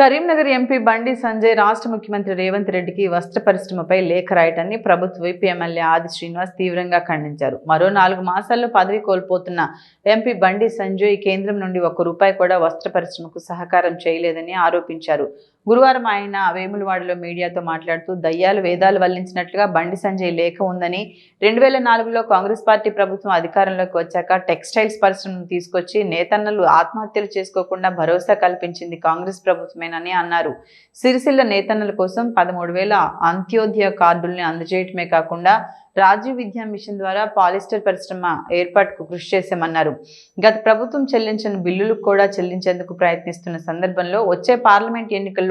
Karimnagar MP Bandi Sanjay రాష్ట్ర ముఖ్యమంత్రి రేవంత్ రెడ్డికి వస్త్ర పరిశ్రమపై లేఖ రాయటాన్ని ప్రభుత్వ వైపు ఎమ్మెల్యే ఆది శ్రీనివాస్ తీవ్రంగా ఖండించారు. మరో నాలుగు మాసాల్లో పదవి కోల్పోతున్న ఎంపీ బండి సంజయ్ కేంద్రం నుండి ఒక్క రూపాయి కూడా వస్త్ర పరిశ్రమకు సహకారం చేయలేదని ఆరోపించారు. గురువారం ఆయన వేములవాడలో మీడియాతో మాట్లాడుతూ దయ్యాలు వేదాలు వల్లించినట్లుగా బండి సంజయ్ లేఖ ఉందని రెండు వేల నాలుగులో కాంగ్రెస్ పార్టీ ప్రభుత్వం అధికారంలోకి వచ్చాక టెక్స్టైల్స్ పరిశ్రమను తీసుకొచ్చి నేతన్నలు ఆత్మహత్యలు చేసుకోకుండా భరోసా కల్పించింది కాంగ్రెస్ ప్రభుత్వమేనని అన్నారు. సిరిసిల్ల నేతన్నల కోసం పదమూడు వేల అంత్యోదయ కార్డుల్ని అందజేయటమే కాకుండా రాజీవ్ విద్యా మిషన్ ద్వారా పాలిస్టర్ పరిశ్రమ ఏర్పాటుకు కృషి చేశామన్నారు. గత ప్రభుత్వం చెల్లించిన బిల్లులు కూడా చెల్లించేందుకు ప్రయత్నిస్తున్న సందర్భంలో వచ్చే పార్లమెంట్ ఎన్నికల్లో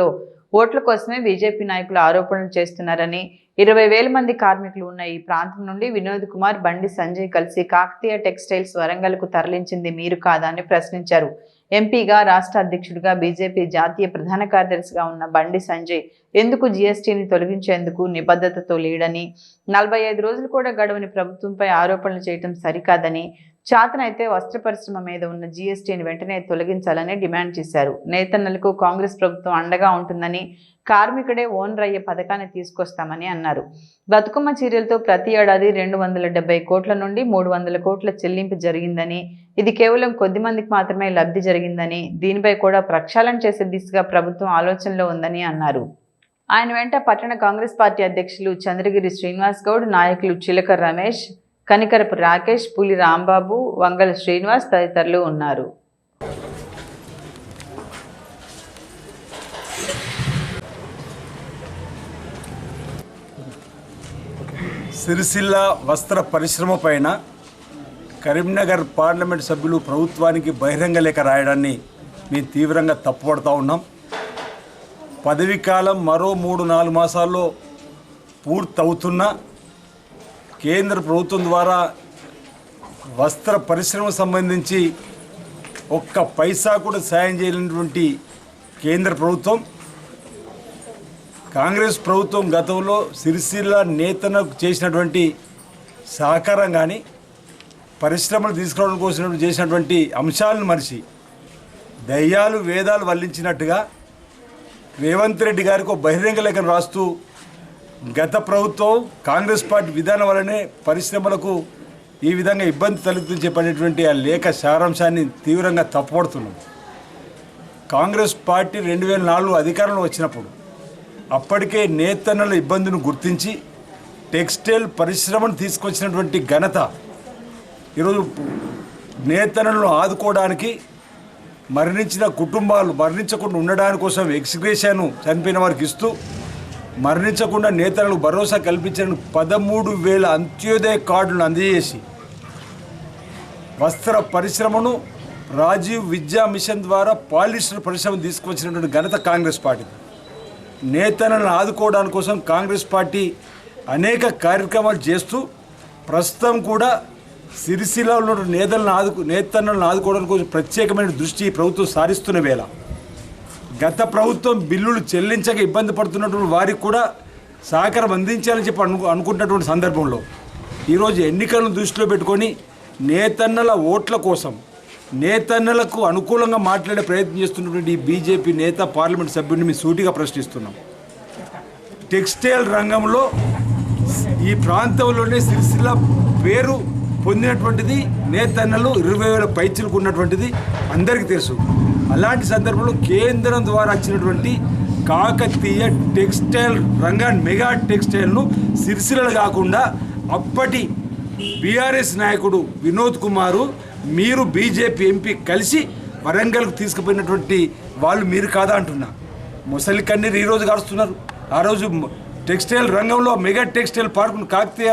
ఓట్ల కోసమే బీజేపీ నాయకులు ఆరోపణలు చేస్తున్నారని ఇరవై వేల మంది కార్మికులు ఉన్న ఈ ప్రాంతం నుండి వినోద్ కుమార్ బండి సంజయ్ కలిసి కాకతీయ టెక్స్టైల్స్ వరంగల్కు తరలించింది మీరు కాదా అని ప్రశ్నించారు. ఎంపీగా రాష్ట్ర అధ్యక్షుడిగా బీజేపీ జాతీయ ప్రధాన కార్యదర్శిగా ఉన్న బండి సంజయ్ ఎందుకు జీఎస్టీని తొలగించేందుకు నిబద్ధతతో లేడని నలభై ఐదు రోజులు కూడా గడవని ప్రభుత్వంపై ఆరోపణలు చేయటం సరికాదని చాతనైతే వస్త్ర పరిశ్రమ మీద ఉన్న జీఎస్టీని వెంటనే తొలగించాలని డిమాండ్ చేశారు. నేతన్నలకు కాంగ్రెస్ ప్రభుత్వం అండగా ఉంటుందని కార్మికుడే ఓనర్ అయ్యే పథకాన్ని తీసుకొస్తామని అన్నారు. బతుకమ్మ చీరలతో ప్రతి ఏడాది రెండు వందల డెబ్బై కోట్ల నుండి మూడు వందల కోట్ల చెల్లింపు జరిగిందని ఇది కేవలం కొద్ది మందికి మాత్రమే లబ్ధి జరిగిందని దీనిపై కూడా ప్రక్షాళన చేసే దిశగా ప్రభుత్వం ఆలోచనలో ఉందని అన్నారు. ఆయన వెంట పట్టణ కాంగ్రెస్ పార్టీ అధ్యక్షులు చంద్రగిరి శ్రీనివాస్ గౌడ్ నాయకులు చిలక రమేష్ కనికరపు రాకేష్ పులి రాంబాబు వంగల శ్రీనివాస్ తదితరులు ఉన్నారు. సిరిసిల్ల వస్త్ర పరిశ్రమ పైన కరీంనగర్ పార్లమెంట్ సభ్యులు ప్రభుత్వానికి బహిరంగ లేఖ రాయడాన్ని మేము తీవ్రంగా తప్పుపడతా ఉన్నాం. పదవీకాలం మరో మూడు నాలుగు మాసాల్లో పూర్తవుతున్నా కేంద్ర ప్రభుత్వం ద్వారా వస్త్ర పరిశ్రమ సంబంధించి ఒక్క పైసా కూడా సాయం చేయలేనటువంటి కేంద్ర ప్రభుత్వం కాంగ్రెస్ ప్రభుత్వం గతంలో సిరిసిల్ల నేతలకు చేసినటువంటి సహకారం కానీ పరిశ్రమలు తీసుకురావడం కోసం చేసినటువంటి అంశాలను మరిచి దయ్యాలు వేదాలు వల్లించినట్టుగా రేవంత్ రెడ్డి గారికి ఒక బహిరంగ లేఖను రాస్తూ గత ప్రభుత్వం కాంగ్రెస్ పార్టీ విధానం వల్లనే పరిశ్రమలకు ఈ విధంగా ఇబ్బంది తలెత్తుని చెప్పినటువంటి ఆ లేఖ సారాంశాన్ని తీవ్రంగా తప్పుపడుతున్నాం. కాంగ్రెస్ పార్టీ రెండు వేల నాలుగు అధికారంలో వచ్చినప్పుడు అప్పటికే నేతన్నల ఇబ్బందిని గుర్తించి టెక్స్టైల్ పరిశ్రమను తీసుకొచ్చినటువంటి ఘనత ఈరోజు నేతనలను ఆదుకోవడానికి మరణించిన కుటుంబాలు మరణించకుండా ఉండడానికి కోసం ఎక్స్గ్రేషను చనిపోయిన వారికి ఇస్తూ మరణించకుండా నేతలకు భరోసా కల్పించిన పదమూడు వేల అంత్యోదయ కార్డులను అందజేసి వస్త్ర పరిశ్రమను రాజీవ్ విద్యా మిషన్ ద్వారా పాలిస్టర్ పరిశ్రమ తీసుకొచ్చినటువంటి ఘనత కాంగ్రెస్ పార్టీ. నేతలను ఆదుకోవడానికి కోసం కాంగ్రెస్ పార్టీ అనేక కార్యక్రమాలు చేస్తూ ప్రస్తుతం కూడా సిరిసిల్ల ఉన్న నేతలను ఆదుకు నేతలను ఆదుకోవడానికి కోసం ప్రత్యేకమైన దృష్టి ప్రభుత్వం సారిస్తున్న వేళ. గత ప్రభుత్వం బిల్లులు చెల్లించక ఇబ్బంది పడుతున్నటువంటి వారికి కూడా సహకారం అందించాలని చెప్పి అను అనుకుంటున్నటువంటి సందర్భంలో ఈరోజు ఎన్నికలను దృష్టిలో పెట్టుకొని నేతన్నల ఓట్ల కోసం నేతన్నలకు అనుకూలంగా మాట్లాడే ప్రయత్నం చేస్తున్నటువంటి ఈ బీజేపీ నేత పార్లమెంట్ సభ్యుడిని మేము సూటిగా ప్రశ్నిస్తున్నాం. టెక్స్టైల్ రంగంలో ఈ ప్రాంతంలోనే సిరిసిల్ల పేరు పొందినటువంటిది నేతన్నలు ఇరవై వేల పైచులకు ఉన్నటువంటిది అందరికీ తెలుసు. అలాంటి సందర్భంలో కేంద్రం ద్వారా వచ్చినటువంటి కాకతీయ టెక్స్టైల్ రంగాన్ని మెగా టెక్స్టైల్ను సిరిసిరలు కాకుండా అప్పటి బీఆర్ఎస్ నాయకుడు వినోద్ కుమారు మీరు బీజేపీ ఎంపీ కలిసి వరంగల్కు తీసుకుపోయినటువంటి వాళ్ళు మీరు కాదా అంటున్నా. ముసలి కన్నీరు ఈరోజు కారుస్తున్నారు ఆ రోజు టెక్స్టైల్ రంగంలో మెగా టెక్స్టైల్ పార్కును కాకతీయ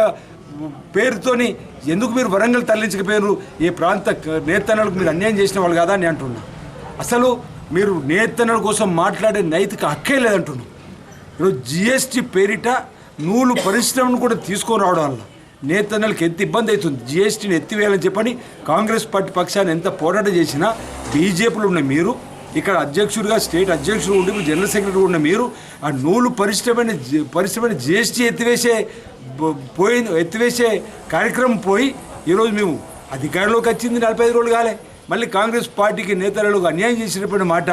పేరుతోని ఎందుకు మీరు వరంగల్ తరలించకపోయారు ఈ ప్రాంత నేతలకు మీరు అన్యాయం చేసిన వాళ్ళు కాదా అని అంటున్నా. అసలు మీరు నేతన్నల కోసం మాట్లాడే నైతిక హక్కే లేదంటున్నాం ఈరోజు జిఎస్టీ పేరిట నూలు పరిశ్రమను కూడా తీసుకొని రావడం వల్ల నేతన్నలకు ఎంత ఇబ్బంది అవుతుంది? జిఎస్టీని ఎత్తివేయాలని చెప్పని కాంగ్రెస్ పార్టీ పక్షాన్ని ఎంత పోరాటం చేసినా బీజేపీలో ఉన్న మీరు ఇక్కడ అధ్యక్షుడిగా స్టేట్ అధ్యక్షుడు ఉండి జనరల్ సెక్రటరీ ఉన్న మీరు ఆ నూలు పరిశ్రమని పరిశ్రమని జిఎస్టీ ఎత్తివేసే పోయి పోయింది ఎత్తివేసే కార్యక్రమం పోయి ఈరోజు మేము అధికారంలోకి వచ్చింది నలభై ఐదు రోజులు కాలే. మళ్ళీ కాంగ్రెస్ పార్టీకి నేతలకు అన్యాయం చేసినటువంటి మాట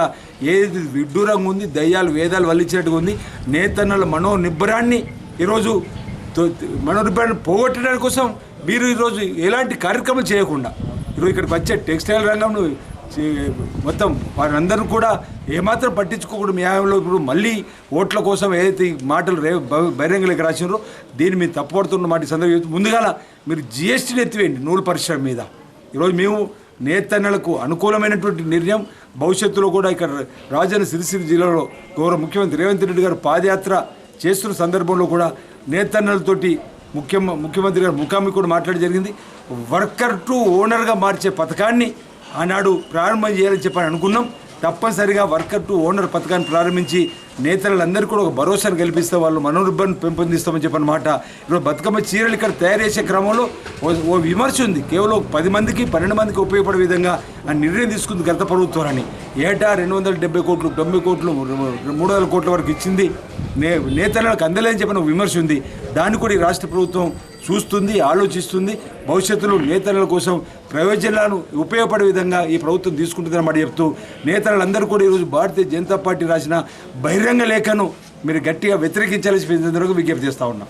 ఏది విడ్డూరంగా ఉంది దయ్యాలు వేదాలు వల్లించినట్టుగా ఉంది. నేతన్నల మనోనిబ్బరాన్ని ఈరోజు మనోనిబ్బరాన్ని పోగొట్టడానికి కోసం మీరు ఈరోజు ఎలాంటి కార్యక్రమం చేయకుండా ఈరోజు ఇక్కడికి వచ్చే టెక్స్టైల్ రంగంలో మొత్తం వారందరూ కూడా ఏమాత్రం పట్టించుకోకుండా మీ న్యాయంలో ఇప్పుడు మళ్ళీ ఓట్ల కోసం ఏదైతే మాటలు రే బ- బహిరంగలకు రాసినారో దీన్ని మీరు తప్పబడుతున్న మాట సందర్భం సందర్భంగా ముందుగాల మీరు జిఎస్టీని ఎత్తివేయండి నూలు పరిశ్రమ మీద. ఈరోజు మేము నేతన్నలకు అనుకూలమైనటువంటి నిర్ణయం భవిష్యత్తులో కూడా ఇక్కడ రాజన్న సిరిసిరి జిల్లాలో గౌరవ ముఖ్యమంత్రి రేవంత్ రెడ్డి గారు పాదయాత్ర చేస్తున్న సందర్భంలో కూడా నేతన్నలతోటి ముఖ్య ముఖ్యమంత్రి గారు ముఖామి కూడా మాట్లాడి జరిగింది. వర్కర్ టు ఓనర్గా మార్చే పథకాన్ని ఆనాడు ప్రారంభం చేయాలని చెప్పని అనుకున్నాం. తప్పనిసరిగా వర్కర్ టు ఓనర్ పథకాన్ని ప్రారంభించి నేతలందరూ కూడా ఒక భరోసాను కల్పిస్తే వాళ్ళు మనోరుబ్బాన్ని పెంపొందిస్తామని చెప్పిన మాట. ఇప్పుడు బతుకమ్మ చీరలు ఇక్కడ తయారు చేసే క్రమంలో ఓ ఓ విమర్శ ఉంది. కేవలం పది మందికి పన్నెండు మందికి ఉపయోగపడే విధంగా ఆ నిర్ణయం తీసుకుంది గత ప్రభుత్వాన్ని ఏటా రెండు వందల డెబ్బై కోట్లు తొంభై కోట్లు మూడు వందల కోట్ల వరకు ఇచ్చింది. నే నేతలకు అందలేని చెప్పిన ఒక విమర్శ ఉంది. దాన్ని కూడా ఈ రాష్ట్ర ప్రభుత్వం చూస్తుంది ఆలోచిస్తుంది. భవిష్యత్తులో నేతల కోసం ప్రయోజనాలను ఉపయోగపడే విధంగా ఈ ప్రభుత్వం తీసుకుంటుందన్నమాట చెప్తూ నేతలందరూ కూడా ఈరోజు భారతీయ జనతా పార్టీ రాసిన బహిరంగ లేఖను మీరు గట్టిగా వ్యతిరేకించాల్సి విజ్ఞప్తి చేస్తూ ఉన్నాం.